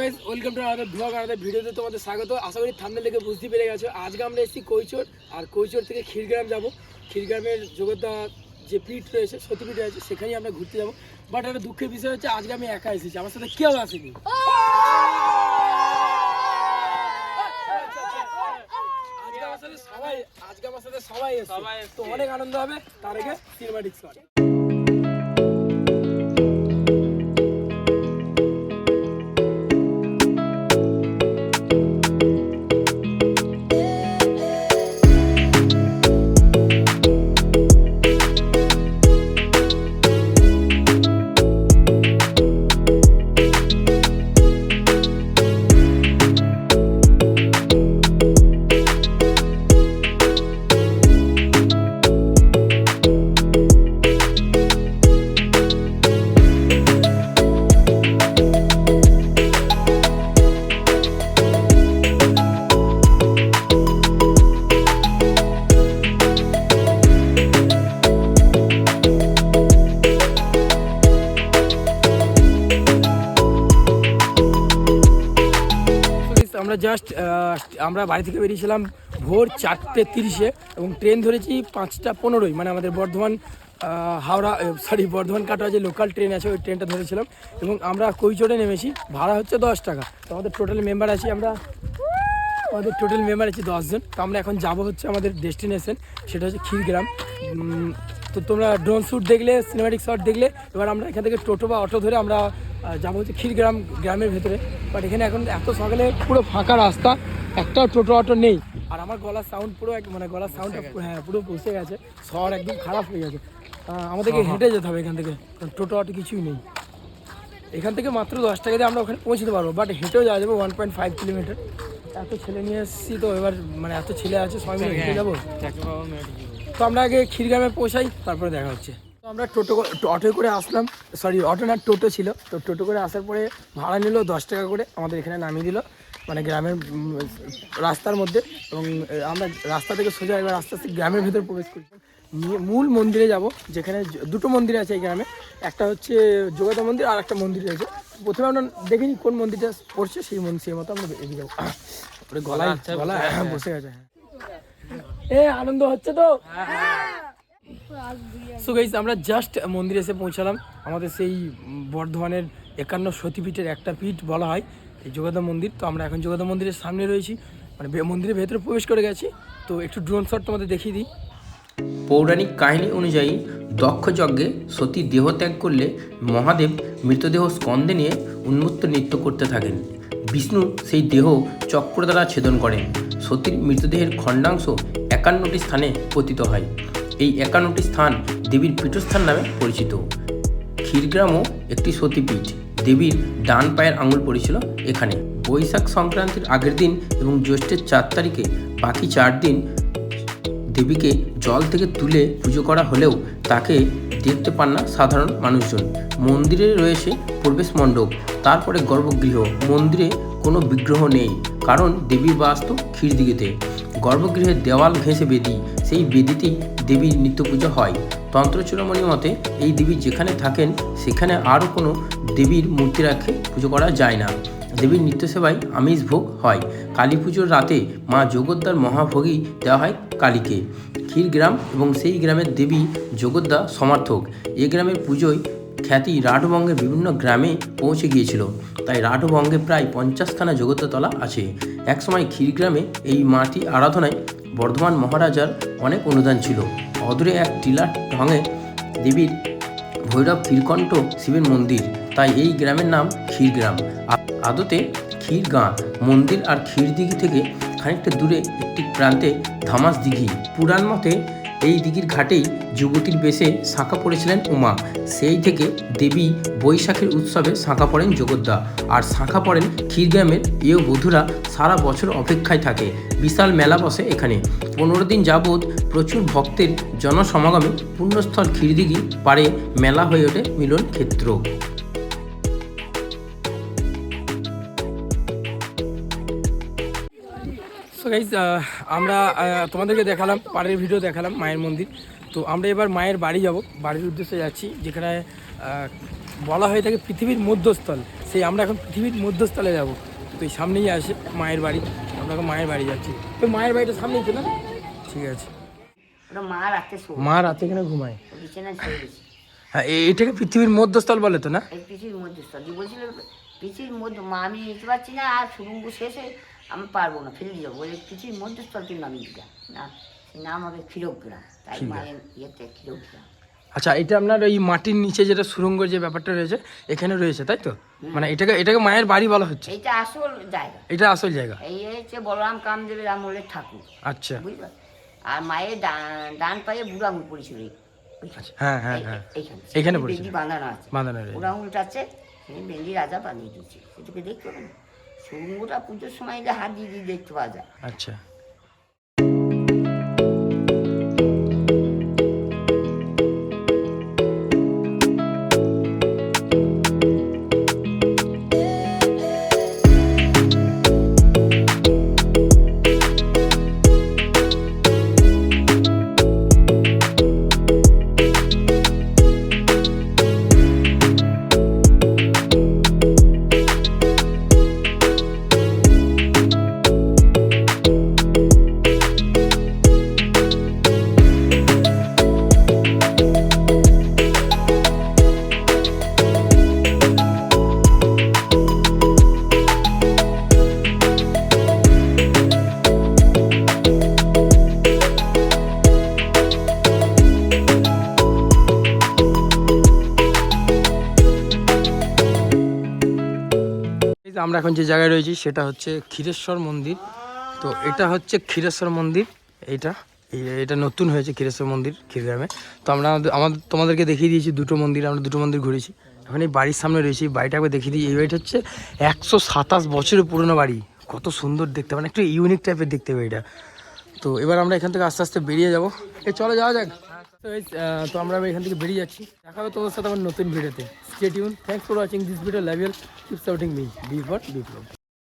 Welcome to আমাদের blog আমাদের ভিডিওতে তোমাদের স্বাগত। আশা করি থামনে লেগে বুঝতে পেরে গেছো। আজকে আমরা এসেছি কৈচর আর কৈচর থেকে ক্ষীরগ্রাম যাব। ক্ষীরগ্রামের যোগদা যে পিঠ রয়েছে সতীপীঠ রয়েছে সেখানেই আমরা ঘুরতে যাব। বাট একটা দুঃখের বিষয় হচ্ছে আজকে আমি একা এসেছি। আমার সাথে কেউ আসেনি। আজকে আমার সাথে সবাই আজকে আমার সাথে সবাই তো অনেক আনন্দ হবে তার আগে সিনেমাটিক শট আমরা জাস্ট আমরা বাড়ি থেকে বেরিয়েছিলাম ভোর চারটে তিরিশে এবং ট্রেন ধরেছি পাঁচটা পনেরোই। মানে আমাদের বর্ধমান হাওড়া সরি বর্ধমান কাটোয়া যে লোকাল ট্রেন আছে, ওই ট্রেনটা ধরেছিলাম এবং আমরা কৈচড়ে নেমেছি। ভাড়া হচ্ছে দশ টাকা। তো আমাদের টোটাল মেম্বার আছি আমরা, আমাদের টোটাল মেম্বার আছে দশজন তো আমরা এখন যাব হচ্ছে আমাদের ডেস্টিনেশন সেটা হচ্ছে ক্ষীরগ্রাম। তো তোমরা ড্রোন শ্যুট দেখলে সিনেমাটিক শট দেখলে, এবার আমরা এখান থেকে টোটো বা অটো ধরে আমরা যাব হচ্ছে ক্ষীরগ্রাম গ্রামের ভেতরে। বাট এখানে এখন এত সকালে পুরো ফাঁকা রাস্তা একটাও টোটো অটো নেই। আর আমার গলার সাউন্ড পুরো এক- মানে গলার সাউন্ড হ্যাঁ পুরো বসে গেছে। শহর একদম খারাপ হয়ে গেছে। আমাদেরকে হেঁটে যেতে হবে এখান থেকে। কারণ টোটো অটো কিছুই নেই। এখান থেকে মাত্র দশ টাকা দিয়ে আমরা ওখানে পৌঁছতে পারব। বাট হেঁটেও যাওয়া যাবে ওয়ান পয়েন্ট ফাইভ কিলোমিটার এত ছেলে নিয়ে এসেছি তো এবার মানে এত ছেলে আছে সবাই মিলে হেঁটে যাব। তো আমরা আগে ক্ষীরগ্রামে পৌঁছাই তারপরে দেখা হচ্ছে। আমরা টোটো করে- টো- করে আসলাম। সরি অটো না টোটো ছিল। তো টোটো করে আসার পরে ভাড়া নিল দশ টাকা করে। আমাদের এখানে নামিয়ে দিল। মানে গ্রামের রাস্তার মধ্যে এবং আমরা রাস্তা থেকে সোজা এবার আস্তে আস্তে গ্রামের ভেতর প্রবেশ করি। নিয়ে মূল মন্দিরে যাব যেখানে দুটো মন্দির আছে এই গ্রামে। একটা হচ্ছে যোগাদা মন্দির আর একটা মন্দির রয়েছে। প্রথমে আমরা দেখিনি কোন মন্দিরটা পড়ছে সেই মন্দির সেই মতো আমরা এগিয়ে যাব। ওরে গলায় গলায় বসে গেছে হ্যাঁ। এ আনন্দ হচ্ছে তো? সো গাইস আমরা জাস্ট মন্দিরে এসে পৌঁছালাম। আমাদের সেই বর্ধমানের একান্ন সতীপীঠের একটা পীঠ বলা হয়, এই যোগাদা মন্দির। তো আমরা এখন যোগাদা মন্দিরের সামনে রয়েছি। মানে মন্দিরের ভেতরে প্রবেশ করে গেছি। তো একটু ড্রোন শট তোমাদের দেখিয়ে দিই। পৌরাণিক কাহিনী অনুযায়ী দক্ষ যজ্ঞে সতী দেহ ত্যাগ করলে মহাদেব মৃতদেহ স্কন্দে নিয়ে উন্মুক্ত নৃত্য করতে থাকেন। বিষ্ণু সেই দেহ চক্র দ্বারা ছেদন করেন। সতীর মৃতদেহের খণ্ডাংশ একান্নটি স্থানে পতিত হয়। এই একান্নটি স্থান দেবীর পীঠস্থান নামে পরিচিত। ক্ষীরগ্রামও একটি সতীপীঠ। দেবীর ডান পায়ের আঙুল পড়েছিল এখানে। বৈশাখ সংক্রান্তির আগের দিন এবং জ্যৈষ্ঠের চার তারিখে বাকি চার দিন দেবীকে জল থেকে তুলে পুজো করা হলেও তাকে দেখতে পান না সাধারণ মানুষজন। মন্দিরে রয়েছে প্রবেশ মণ্ডপ, তারপরে গর্ভগৃহ। মন্দিরে কোনো বিগ্রহ নেই, কারণ দেবীর বাস্ত ক্ষীরদিঘিতে গর্ভগৃহের দেওয়াল ঘেঁষে বেদি, সেই বেদিতেই দেবীর নিত্য পুজো হয়। তন্ত্রচূড়ামণি মতে এই দেবী যেখানে থাকেন, সেখানে আরও কোনো দেবীর মূর্তি রাখে পুজো করা যায় না। দেবীর নিত্য সেবায় আমিষ ভোগ হয়। কালী পুজোর রাতে মা জগদ্দার মহাভোগী দেওয়া হয় কালীকে। ক্ষীরগ্রাম এবং সেই গ্রামের দেবী জগদ্দা সমর্থক। এই গ্রামের পুজোয় খ্যাতি রাঢ়বঙ্গের বিভিন্ন গ্রামে পৌঁছে গিয়েছিল। তাই রাঢ়বঙ্গে প্রায় পঞ্চাশখানা জগদ্দাতলা আছে। একসময় ক্ষীরগ্রামে এই মাটি আরাধনায় বর্ধমান মহারাজার অনেক অনুদান ছিল। অদূরে এক টিলার ঢঙে দেবীর ভৈরব ক্ষীরকণ্ঠ শিবের মন্দির। তাই এই গ্রামের নাম ক্ষীরগ্রাম। আদতে ক্ষীরগাঁ মন্দির আর ক্ষীরদিঘি থেকে খানিকটা দূরে একটি প্রান্তে ধামাস দিঘি। পুরাণ মতে এই দিঘির ঘাটেই যুবতীর বেশে শাঁখা পড়েছিলেন উমা। সেই থেকে দেবী বৈশাখের উৎসবে শাঁখা পড়েন জগদ্দা। আর শাঁখা পড়েন ক্ষীরগ্রামের এও বধূরা সারা বছর অপেক্ষায় থাকে। বিশাল মেলা বসে এখানে। পনেরো দিন যাবৎ প্রচুর ভক্তের জনসমাগমে পুণ্যস্থল ক্ষীরদিঘি পারে মেলা হয়ে ওঠে মিলন ক্ষেত্র সো গাইজ আমরা তোমাদেরকে দেখালাম পাড়ের ভিডিও দেখালাম মায়ের মন্দির। তো আমরা এবার মায়ের বাড়ি যাব। বাড়ির উদ্দেশ্যে যাচ্ছি যেখানে বলা হয়ে থাকে পৃথিবীর মধ্যস্থল। সেই আমরা এখন পৃথিবীর মধ্যস্থলে যাব। তো এই সামনেই আসে মায়ের বাড়ি। আমরা এখন মায়ের বাড়ি যাচ্ছি। তো মায়ের বাড়িটা সামনেই তো না? ঠিক আছে। মা রাতে মা রাতে এখানে ঘুমায়? হ্যাঁ এটাকে পৃথিবীর মধ্যস্থল বলে তো না? পৃথিবীর মধ্যে স্তর বলছিল পৃথিবীর মধ্যে মা আমি নিতে পারছি না আর সুরঙ্গ শেষে আমি পারব না ফেলে দিয়ে যাব। বলে পৃথিবীর মধ্যস্থল কিন্তু আমি দিলাম না। নাম হবে ক্ষীরগ্রাম তাই মায়ের ইয়েতে ক্ষীরগ্রাম আচ্ছা এটা আপনার ওই মাটির নিচে যেটা সুরঙ্গের যে ব্যাপারটা রয়েছে এখানে রয়েছে তাই তো? মানে এটাকে এটাকে মায়ের বাড়ি বলা হচ্ছে? এটা আসল জায়গা। এটা আসল জায়গা? এই হচ্ছে বলরাম কামদেবের আমলের ঠাকুর। আচ্ছা। বুঝলি? আর মায়ের ডান- পায়ে বুড়ো আঙুল পড়েছিল ওইখানে। হ্যাঁ হ্যাঁ হ্যাঁ। এখানে পড়েছিল। বাঁধানো আছে। বাঁধানো রয়েছে। বুড়ো আঙুলটা আছে বেদি রাজা বানিয়ে দিচ্ছে সেটাকে দেখতে হবে না পুজোর সময় যে হাত দিয়ে দেখতে পাওয়া যায়। আচ্ছা। আমরা এখন যে জায়গায় রয়েছি সেটা হচ্ছে ক্ষীরেশ্বর মন্দির। তো এটা হচ্ছে ক্ষীরেশ্বর মন্দির। এইটা, এই- এটা নতুন হয়েছে ক্ষীরেশ্বর মন্দির ক্ষীরগ্রামে তো আমরা আমাদের- তোমাদেরকে দেখিয়ে দিয়েছি দুটো মন্দির, আমরা দুটো মন্দির ঘুরেছি। এখন এই বাড়ির সামনে রয়েছি বাড়িটা একবার দেখিয়ে দিই। এই বাড়িটা হচ্ছে একশো সাতাশ বছরের পুরনো বাড়ি। কত সুন্দর দেখতে মানে একটু ইউনিক টাইপের দেখতে হবে এটা। তো এবার আমরা এখান থেকে আস্তে আস্তে বেরিয়ে যাব। এই চলো যাওয়া যাক। আহ, তো আমরা এখান থেকে বেরিয়ে যাচ্ছি। দেখা হবে তোমার সাথে আমার নতুন ভিডিওতে stay tuned thanks for watching this video level keep supporting me be for Biplab